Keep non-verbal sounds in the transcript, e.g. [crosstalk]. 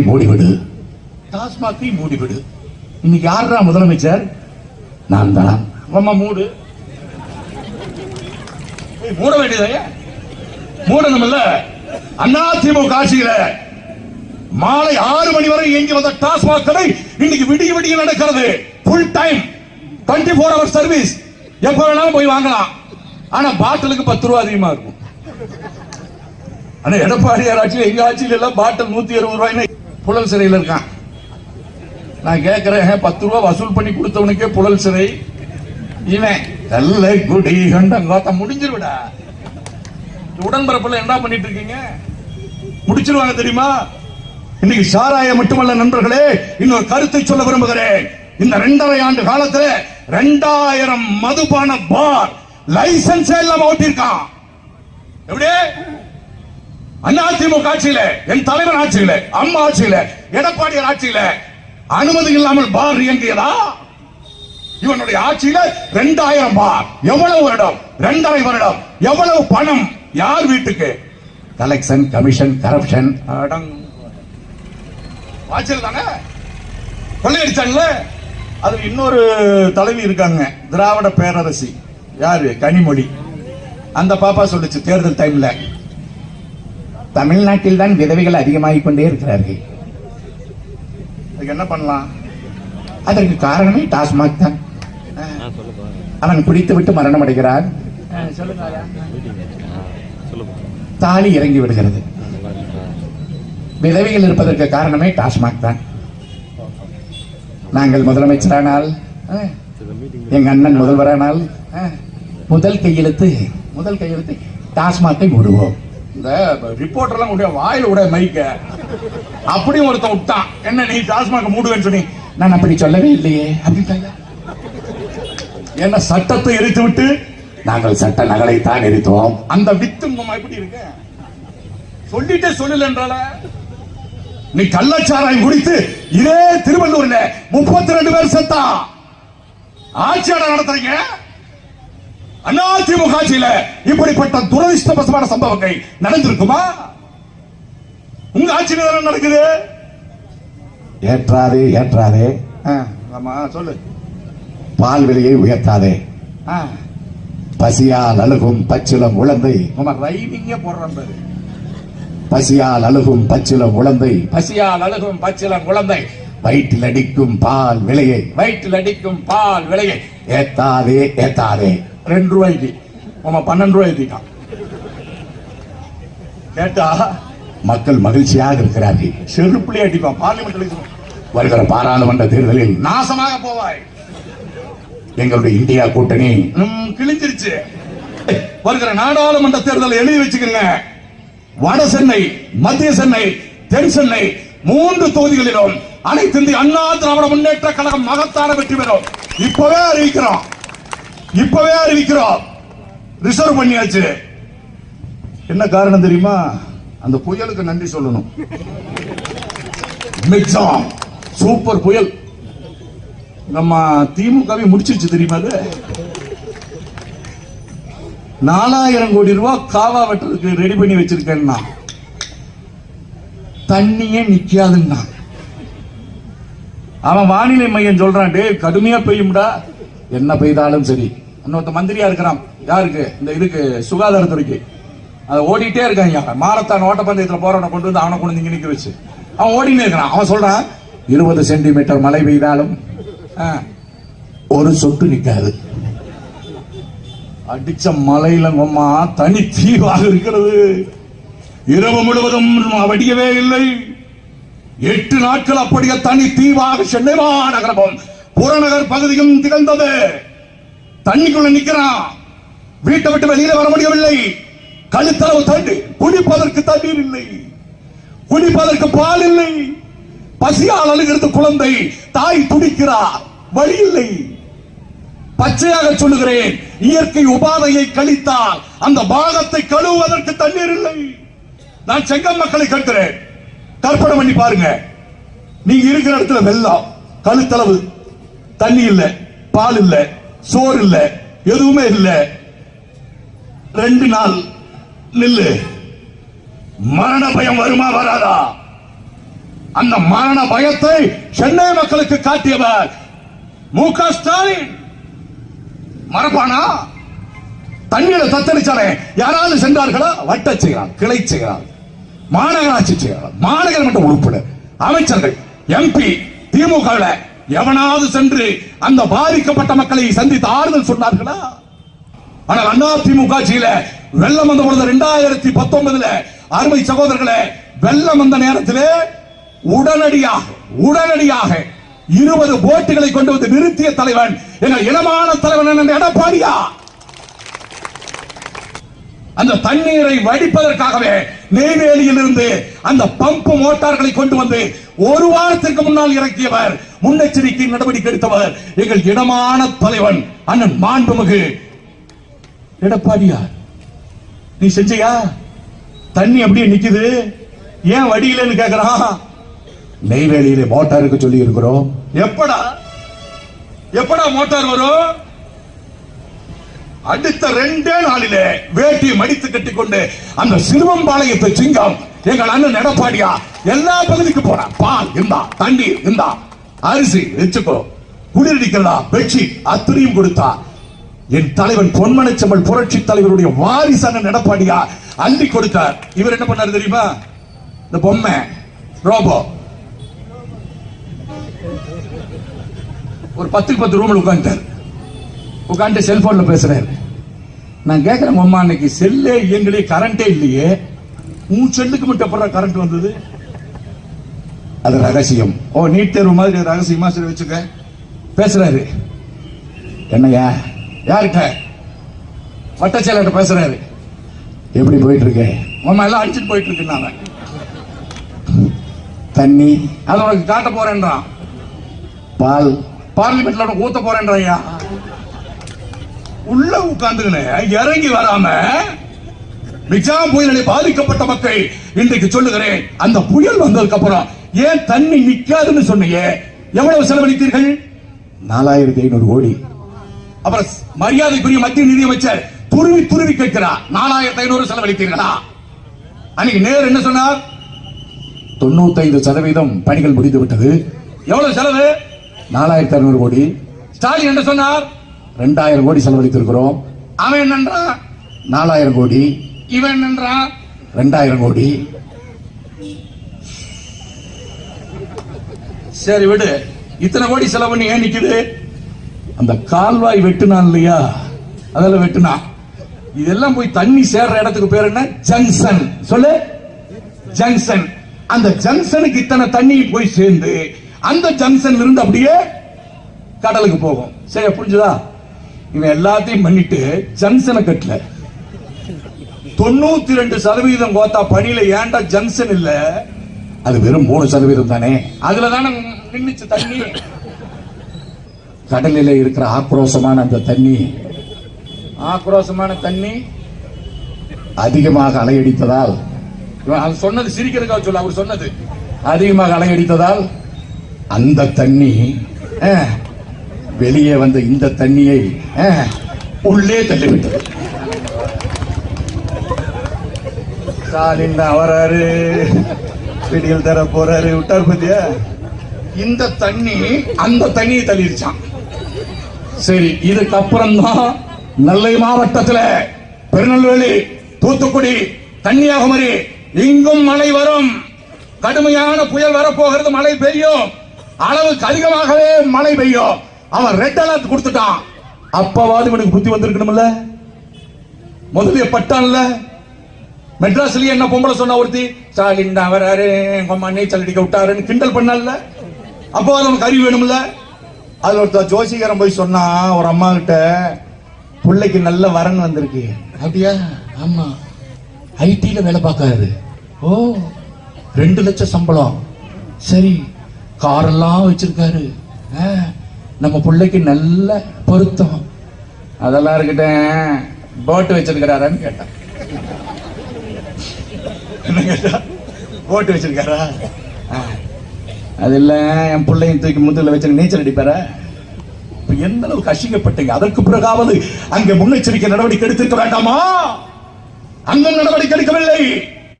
மூடிவிடு. டாஸ்மாகை மூடிவிடு. இன்னைக்கு யாரா முதலமைச்சர்? நான் தான் அம்மா மூடு. மூட வேண்டியதே மூடணும்ல அண்ணா திமுக ஆட்சியில மாலை ஆறு மணி வரை இயங்கி வந்த டாஸ்மாக் கடை இன்னைக்கு விடிய விடிய நடக்கிறது. Full time 24 four hour service எப்ப வேணாலும் போய் வாங்கலாம். ஆனா பாட்டிலுக்கு பத்து ரூபா அதிகமா இருக்கும். ஆனா எடப்பாடியார் ஆட்சியில்? எங்க ஆட்சியில எல்லாம் பாட்டில் நூத்தி அறுபது ரூபாய்னு புழல் சிறையில் இருக்கான். நான் கேட்கிறேன் பத்து ரூபா வசூல் பண்ணி கொடுத்தவனுக்கே புழல் சிறை. இவன் கல்ல குடி கண்டங்காத்த முடிஞ்சிருவிடா. உடன்பரப்புல என்ன பண்ணிட்டு இருக்கீங்க? முடிச்சிருவாங்க தெரியுமா? இன்னைக்கு சாராய மட்டுமல்ல நண்பர்களே இன்னொரு கருத்தை சொல்ல விரும்புகிறேன். இந்த ரெண்டரை ஆண்டு காலத்துல ரெண்டாயிரம் மதுபான பார் லைசன்ஸ் எல்லாம் ஓட்டிருக்கான் எப்படி? அதிமுக ஆட்சியில என் தலைவர் ஆட்சியில அம்மா ஆட்சியில எடப்பாடியார் ஆட்சியில அனுமதி இல்லாமல் பார் இயங்கியதா? இவனுடைய ஆட்சியில ரெண்டாயிரம் பார். எவ்வளவு வருடம்? ரெண்டரை வருடம். எவ்வளவு பணம்? யார் வீட்டுக்கு? கலெக்ஷன் கமிஷன் கரப்ஷன் ஆட்சியில் தானே? கொள்ளையடிச்சாங்கல்ல அது இன்னொரு தலைவி இருக்காங்க திராவிட பேரரசி. யாரு? கனிமொழி. அந்த பாப்பா சொல்லுச்சு தேர்தல் டைம்ல தமிழ்நாட்டில் தான் விதவைகள் அதிகமாகிக் கொண்டே இருக்கிறார்கள். அதுக்கு என்ன பண்ணலாம்? அதற்கு காரணமே டாஸ்மாக் தான். அவன் குடித்து விட்டு மரணம் அடைகிறான். தாலி இறங்கி விடுகிறது. விதவைகள் இருப்பதற்கு காரணமே டாஸ்மாக் தான். நாங்கள் முதலமைச்சரானால் எங்க அண்ணன் முதல்வரானால் முதல் கையெழுத்து முதல் கையெழுத்து டாஸ்மாக்கை மூடுவோம் இந்த ரிப்போர்ட்டர்லாம் உடைய வாயில உடைய மைக்க அப்படியும் ஒருத்தன் விட்டான். என்ன நீ டாஸ்மாக மூடுவேன்னு சொன்னி. நான் அப்படி சொல்லவே இல்லையே அப்படின்ட்டாங்க என்ன சட்டத்தை எரித்து விட்டு நாங்கள் சட்ட நகலை தான் எரித்தோம். அந்த வித்து முகமா எப்படி இருக்கு? சொல்லிட்டே சொல்லல என்றால? நீ கள்ளச்சாராயம் குடித்து இதே திருவள்ளூர்ல முப்பத்தி ரெண்டு பேர் செத்தா. ஆட்சியாளர் நடத்துறீங்க? அதிமுக ஆட்சியில இப்படிப்பட்ட துரதிருஷ்டவசமான சம்பவங்கள் நடந்திருக்குமா? உங்க ஆட்சியில நடக்குது? ஏற்றாதே ஏற்றாதே. சொல்லு. பால் விலையை உயர்த்தாதே. பசியால் அழுகும் பச்சிலம் உழந்தை பசியால் அழுகும் பச்சிலம் உழந்தை பசியால் அழுகும் பச்சிலம் குழந்தை வயிற்றில் அடிக்கும் பால் விலையை. வயிற்றில் அடிக்கும் பால் விலையை. ஏத்தாதே ஏத்தாதே. ரெண்டு ரூபாய்க்கு உமா பன்னெண்டு ரூபாய் ஏத்திட்டான் கேட்டா மக்கள் மகிழ்ச்சியாக இருக்கிறார்கள். செருப்புலயே அடிப்பான் பார்லிமெண்ட் வருகிற பாராளுமன்ற தேர்தலில் நாசமாக போவாய். எங்களுடைய இந்தியா கூட்டணி கிழிஞ்சிருச்சு. வருகிற நாடாளுமன்ற தேர்தலை எழுதி வச்சுக்கோங்க. வட சென்னை மத்திய சென்னை தென் சென்னை மூன்று தொகுதிகளிலும் அனைத்து இந்திய அண்ணா திராவிட முன்னேற்ற கழகம் மகத்தான வெற்றி பெறும். இப்பவே அறிவிக்கிறோம். இப்பவே அறிவிக்கிறோம். ரிசர்வ் பண்ணியாச்சு. என்ன காரணம் தெரியுமா? அந்த புயலுக்கு நன்றி சொல்லணும். மிச்சம். சூப்பர் புயல். நம்ம திமுகவே முடிச்சிருச்சு தெரியுமா அது? நாலாயிரம் கோடி ரூபாய் காவா வெட்டுறதுக்கு ரெடி பண்ணி வச்சிருக்கேன்னா தண்ணியே நிக்காதுன்னா. அவன் வானிலை மையம் சொல்றான் டே கடுமையா பெய்யும்டா. என்ன பெய்தாலும் சரி. இன்னொருத்த மந்திரியா இருக்கிறான். யாருக்கு இந்த இதுக்கு சுகாதாரத்துறைக்கு. அதை ஓடிட்டே இருக்காங்க மாரத்தான் ஓட்டப்பந்தயத்துல போறவனை கொண்டு வந்து அவனை கொண்டு வந்து இங்க நிக்க வச்சு. அவன் ஓடினே இருக்கிறான். அவன் சொல்றான் இருபது சென்டிமீட்டர் மழை பெய்தாலும் ஆ, ஒரு சொட்டு நிக்காது. அடிச்ச மலையில அம்மா தனி தீவாக இருக்கிறது. இரவு முழுவதும் வடியவே இல்லை. எட்டு நாட்கள் அப்படியே தனி தீவாக சென்னை மாநகரமும் புறநகர் பகுதியும் திகழ்ந்தது. தண்ணிக்குள்ள நிக்கிறான் வீட்டை விட்டு வெளியில வர முடியவில்லை. கழுத்தளவு தண்ணி குடிப்பதற்கு தண்ணீர் இல்லை. குடிப்பதற்கு பால் இல்லை. பசியால் அழுகிறது குழந்தை. தாய் துடிக்கிறார் வழி இல்லை. பச்சையாக சொல்லுகிறேன் இயற்கை உபாதையை கழித்தால் அந்த பாகத்தை கழுவுவதற்கு தண்ணீர் இல்லை. நான் செங்கம் மக்களை கேட்கிறேன். கற்பனை பண்ணி பாருங்க. நீங்க இருக்கிற இடத்துல வெள்ளம் கழுத்தளவு தண்ணி இல்லை பால் இல்லை. சோறு இல்ல எதுவுமே இல்ல. ரெண்டு நாள் நில்லு. மரண பயம் வருமா வராதா? அந்த மரண பயத்தை சென்னை மக்களுக்கு காட்டியவர் மு க ஸ்டாலின். மறப்பானா? தண்ணீரை தத்தளிச்சாலே யாராவது சென்றார்களா? வட்ட செய்கிறார் கிளை செய்கிறார் மாநகராட்சி செய்கிறார் மாநகரமன்ற உறுப்பினர் அமைச்சர்கள் எம்பி திமுக எவனாவது சென்று அந்த பாதிக்கப்பட்ட மக்களை சந்தித்து ஆறுதல் சொன்னார்களா? ஆனால் அண்ணா திமுக வெள்ளம் வந்த பொழுது இரண்டாயிரத்தி பத்தொன்பதுல அருமை சகோதரர்களே வெள்ளம் வந்த நேரத்திலே உடனடியாக உடனடியாக இருபது போட்டுகளை கொண்டு வந்து நிறுத்திய தலைவன் எங்கள் இனமான தலைவன் என்ன எடப்பாடியா? அந்த தண்ணீரை வடிப்பதற்காகவே நெய்வேலியில் இருந்து அந்த பம்பு மோட்டார்களை கொண்டு வந்து ஒரு வாரத்திற்கு முன்னால் இறக்கியவர் முன்னெச்சரிக்கை நடவடிக்கை எடுத்தவர் எங்கள் இனமான தலைவன் அண்ணன் மாண்புமிகு எடப்பாடியார். நீ செஞ்சியா? தண்ணி அப்படியே நிக்குது. ஏன் வடியிலன்னு கேக்குறான். நெய்வேலியிலே மோட்டாருக்கு சொல்லி இருக்கிறோம் எப்படா? எப்படா மோட்டார் வரும்? அடுத்த ரெண்டே நாளிலே வேட்டியை மடித்து கட்டிக்கொண்டு அந்த சிறுவம்பாளையத்தை சிங்கம் எங்கள் அண்ணன் எடப்பாடியா எல்லா பகுதிக்கு போறான் பால் இருந்தா தண்ணீர் இருந்தா. அரிசி வச்சுக்கோ. குளிரடிக்கிறதா பெட்ஷீட் அத்தனையும் கொடுத்தா. என் தலைவன் பொன்மனச்செம்மல் புரட்சி தலைவருடைய வாரிசான எடப்பாடியா அள்ளி கொடுத்தார். இவர் என்ன பண்ணாரு தெரியுமா? இந்த பொம்மை ரோபோ. ஒரு பத்துக்கு பத்து ரூம்ல உட்காந்துட்டார். உட்காந்து செல்போன்ல பேசுறாரு. நான் கேட்கிறேன் அம்மா அன்னைக்கு செல்லே இயங்கலே கரண்டே இல்லையே. உன் செல்லுக்கு மட்டும் அப்புறம் கரண்ட் வந்தது. அது ரகசியம். ஓ நீட் தேர்வு மாதிரி ரகசியமா சரி வச்சுக்க. பேசுறாரு. என்னய்யா யார்கிட்ட? வட்டச்செயலர்கிட்ட பேசுறாரு. எப்படி போயிட்டு இருக்கு மாமா எல்லாம் அடிச்சுட்டு போயிட்டு இருக்கு நாங்க தண்ணி? அதை உனக்கு காட்ட போறேன்றான். பால்? பார்லிமெண்ட்ல உனக்கு ஊத்த போறேன்றான் ஐயா உள்ள உட்கார்ந்துக்கினே இறங்கி வராம மிக்ஜாம் புயலில் பாதிக்கப்பட்ட மக்கள் இன்றைக்கு சொல்லுகிறேன் அந்த புயல் வந்ததுக்கு அப்புறம் ஏன் தண்ணி நிக்காதுன்னு சொன்னீங்க எவ்வளவு செலவழித்தீர்கள்? நாலாயிரத்தி ஐநூறு கோடி. அப்புறம் மரியாதைக்குரிய மத்திய நிதியமைச்சர் துருவி துருவி கேட்கிறார் நாலாயிரத்தி ஐநூறு செலவழித்தீர்களா? அன்னைக்கு நேரு என்ன சொன்னார்? தொண்ணூத்தைந்து சதவீதம் பணிகள் முடிந்து விட்டது. எவ்வளவு செலவு? நாலாயிரத்தி அறுநூறு கோடி. ஸ்டாலின் என்ன சொன்னார்? ரெண்டாயிரம் கோடி செலவழித்திருக்கிறோம். அவன் என்னன்றான்? நாலாயிரம் கோடி. இவன் என்னன்றான் ரெண்டாயிரம் கோடி. சரி விடு. இத்தனை கோடி செலவு பண்ணி ஏன் நிக்குது? அந்த கால்வாய் வெட்டுனான் இல்லையா? அதெல்லாம் வெட்டுனா. இதெல்லாம் போய் தண்ணி சேர்ற இடத்துக்கு பேர் என்ன? ஜங்ஷன். சொல்லு. ஜங்ஷன். அந்த ஜங்ஷனுக்கு இத்தனை தண்ணி போய் சேர்ந்து அந்த ஜங்ஷன்ல இருந்து அப்படியே கடலுக்கு போகும். சரி புரிஞ்சுதா? இவன் எல்லாத்தையும் பண்ணிட்டு ஜங்ஷனை கட்டல. தொண்ணூத்தி ரெண்டு சதவீதம் கோத்தா பணியில ஏன்டா ஜங்ஷன் இல்ல? அது வெறும் மூணு சதவீதம் தானே. அதுல தானே நின்னுச்சு தண்ணி. கடலில இருக்கிற ஆக்ரோஷமான அந்த தண்ணி. ஆக்ரோஷமான தண்ணி. அதிகமாக அலையடித்ததால். அது சொன்னது சிரிக்கிறதுக்காக சொல்ல அவர் சொன்னது. அதிகமாக அலையடித்ததால் அந்த தண்ணி வெளியே வந்த இந்த தண்ணியை உள்ளே தள்ளிவிட்டது. ஸ்டாலின் தான் வராரு தர போறாரு. விட்டார் பத்தியா? இந்த தண்ணி அந்த தண்ணியை தள்ளிருச்சான் சரி இதுக்கப்புறம் தான் நெல்லை மாவட்டத்தில் திருநெல்வேலி தூத்துக்குடி கன்னியாகுமரி இங்கும் மழை வரும். கடுமையான புயல் வரப்போகிறது மழை பெய்யும். அளவுக்கு அதிகமாகவே மழை பெய்யும். அவன் ரெட் அலர்ட் கொடுத்துட்டான். அப்பவாது இவனுக்கு புத்தி வந்திருக்கணும்ல? முதலிய பட்டான்ல? மெட்ராஸ்லயே என்ன பொம்பளை சொன்னா ஒருத்தி? ஸ்டாலின் தான் வராரு எங்க அம்மா நீச்சல் அடிக்க விட்டாருன்னு கிண்டல் பண்ணல அப்போ நமக்கு அறிவு வேணும்ல? அதுல ஒருத்தர் ஜோசிகாரன் போய் சொன்னா ஒரு அம்மா கிட்ட பிள்ளைக்கு நல்ல வரன் வந்திருக்கு. அப்படியா? ஆமா. ஐடியில வேலை பார்க்காரு ஓ ரெண்டு லட்சம் சம்பளம். சரி காரெல்லாம் வச்சிருக்காரு. ஆ, நம்ம பிள்ளைக்கு நல்ல பொருத்தம். அதெல்லாம் இருக்கட்டும். போட்டு வச்சிருக்கிறாரான்னு கேட்டேன். என்ன [laughs] கேட்டா போட்டு வச்சிருக்காரா? ஆ. அது இல்லை என் பிள்ளையும் தூக்கி முதுகுல வச்சு நீச்சல் அடிப்பாரா? எந்த அளவுக்கு அசிங்கப்பட்டீங்க? அதற்கு பிறகாவது அங்கே முன்னெச்சரிக்கை நடவடிக்கை எடுத்திருக்க வேண்டாமா? அந்த நடவடிக்கை எடுக்கவில்லை.